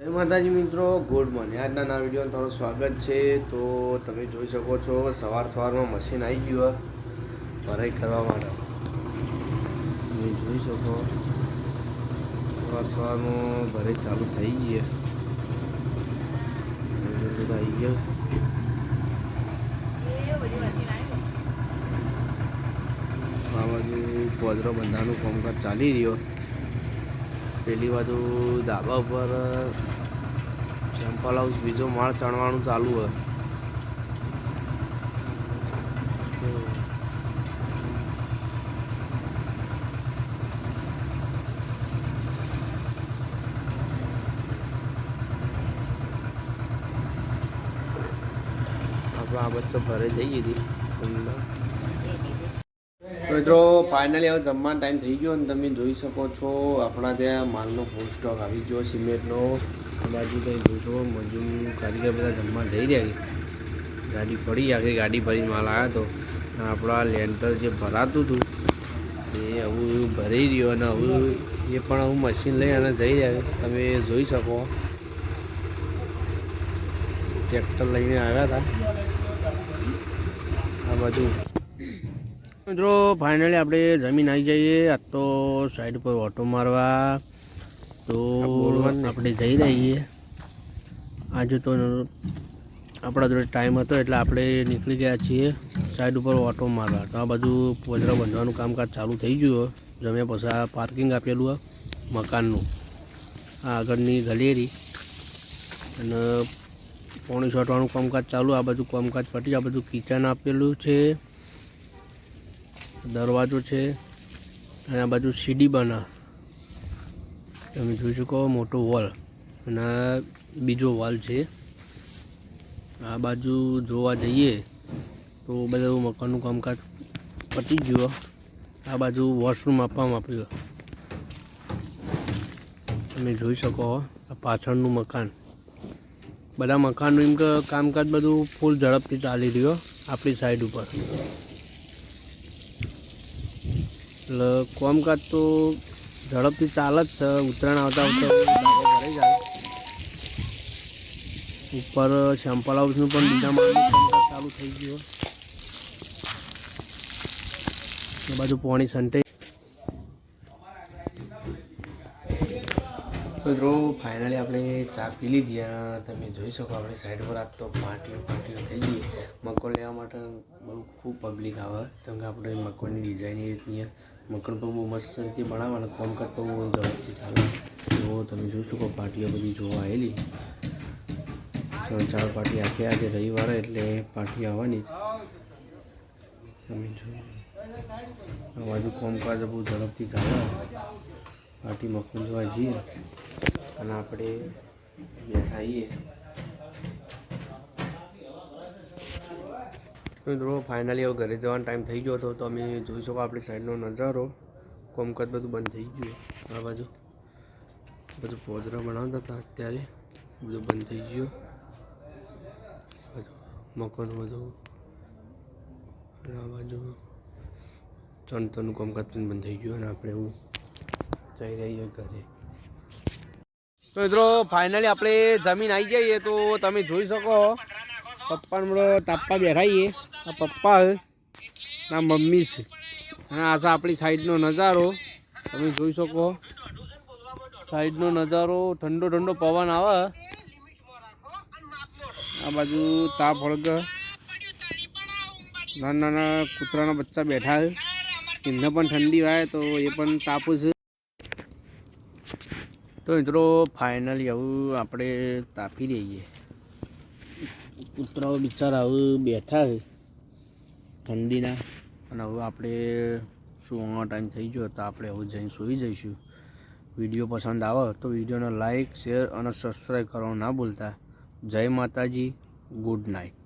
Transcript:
જય માતાજી મિત્રો, ગુડ મોર્નિંગ. આજના નવા વિડીયોમાં તમારું સ્વાગત છે. તો તમે જોઈ શકો છો, સવાર સવારમાં મશીન આવી ગયું ભરાઈ કરવા માટે. તમે જોઈ શકો, સવાર સવારમાં ભરાઈ ચાલુ થઈ ગઈ આવી ગયો. આ બાજુ પોદરો બંધાનું કામકાજ ચાલી રહ્યો પેલી બાજુ ધાબા ઉપર સેમ્પલ હાઉસ બીજો માળ ચણવાનું ચાલુ હોય. આપણે આ બચ્ચો ઘરે જઈએ હતી મિત્રો ફાઇનલી હવે જમવાનો ટાઈમ થઈ ગયો અને તમે જોઈ શકો છો આપણા ત્યાં માલનો ફૂલ સ્ટોક આવી ગયો, સિમેન્ટનો. બાજુ કંઈ જોશો મજૂર કારીગર બધા જમવા જઈ રહ્યા ગાડી પડી, આખી ગાડી ભરીને માલ આવ્યો હતો અને આપણા લેન્ટર જે ભરાતું હતું, એ હવે ભરી રહ્યો અને હવે એ પણ હું મશીન લઈ અને જઈ રહ્યા તમે જોઈ શકો. ટ્રેક્ટર લઈને આવ્યા હતા. આ બાજુ મિત્રો ફાઇનલી આપણે જમીન આવી જઈએ. આજ તો સાઈડ પર ઓટો મારવા. તો આપણે જઈ રહીએ. આજે તો આપણા જોડે ટાઈમ હતો એટલે આપણે નીકળી ગયા છીએ સાઈડ ઉપર ઓટો મારવા. તો આ બધું પોજરા બંધવાનું કામકાજ ચાલુ થઈ ગયું જમ્યા પછી આ પાર્કિંગ આપેલું મકાનનું. આ આગળની ગલેરી. અને પોણી છોટવાનું કામકાજ ચાલુ. આ બધું કામકાજ પટી આ બધું કિચન આપેલું છે. દરવાજો છે અને આ બાજુ સીડી બના. તમે જોઈ શકો મોટો વોલ અને બીજો વોલ છે. આ બાજુ જોવા જઈએ તો બધું મકાનનું કામકાજ પતી ગયું. આ બાજુ વોશરૂમ આપવામાં આપ્યું તમે જોઈ શકો પાછળનું મકાન. બધા મકાનનું એમ કે કામકાજ બધું ફૂલ ઝડપથી ચાલી રહ્યો આપણી સાઈડ ઉપર. એટલે કોમકાજ તો ઝડપથી ચાલે જ છે. ઉત્તરાયણ આવતા આવતા ભરાઈ જાય. ઉપર સેમ્પલ હાઉસનું પણ બીજા માળનું ચાલુ થઈ ગયું. એ બાજુ પોણી સંટે મિત્રો ફાઇનલી આપણે ચા પી લીધી અને તમે જોઈ શકો આપણે સાઈડ પર આજ તો પાર્ટીઓ પાર્ટીઓ થઈ ગઈ. મકોડ લેવા માટે બહુ ખૂબ પબ્લિક આવે. કેમ કે આપણે મકોડની ડિઝાઇન એ રીતની મકર પણ બહુ મસ્ત રીતે બનાવવાના કોમકાજ બહુ ઝડપથી ચાલે. તો તમે જોઈ શકો પાર્ટીઓ બધી જોવા આવેલી. ત્રણ ચાર પાર્ટી આખી આજે રવિવારે એટલે પાર્ટી આવવાની જ. તમે જોઈ બાજુ કોમકાજ બહુ ઝડપથી ચાલે. પાર્ટી મકન જોવા જઈએ. અને આપણે બેઠા મિત્રો ફાઇનલી હવે ઘરે જવાનો ટાઈમ થઈ ગયો હતો, તો અમે જોઈ શકો આપણી સાઈડનો નજારો. કોમકાજ બધું બંધ થઈ ગયું. આ બાજુ બધું પોજરા બનાવતા હતા અત્યારે. બધું બંધ થઈ ગયું. મકાન બધું. આ બાજુ ચણતરનું કામકાજ પણ બંધ થઈ ગયું અને આપણે એવું જઈ રહીએ ઘરે. તો મિત્રો ફાઇનલી આપણે જમીન આવી જઈએ તો તમે જોઈ શકો. પપ્પા હમણાં તાપવા બેઠાઈએ આ પપ્પા ના, મમ્મી છે. અને આ આપણી સાઈડનો નજારો. તમે જોઈ શકો. સાઈડનો નજારો, ઠંડો ઠંડો પવન આવે. આ બાજુ તાપ હળગ નાના નાના કૂતરાના બચ્ચા બેઠા છે. એમને પણ ઠંડી વાય તો એ પણ તાપ છે. તો મિત્રો, ફાઇનલી આવું આપણે તાપી રહીએ. કૂતરાઓ બિચારા આવું બેઠા છે. ઠંડીના. અને હવે આપણે સુવાનો ટાઈમ થઈ ગયો તો આપણે હવે જઈને સૂઈ જઈશું. વીડિયો પસંદ આવે તો વિડીયોને લાઈક, શેર અને સબસ્ક્રાઈબ કરવાનું ના ભૂલતા. જય માતાજી, ગુડ નાઇટ.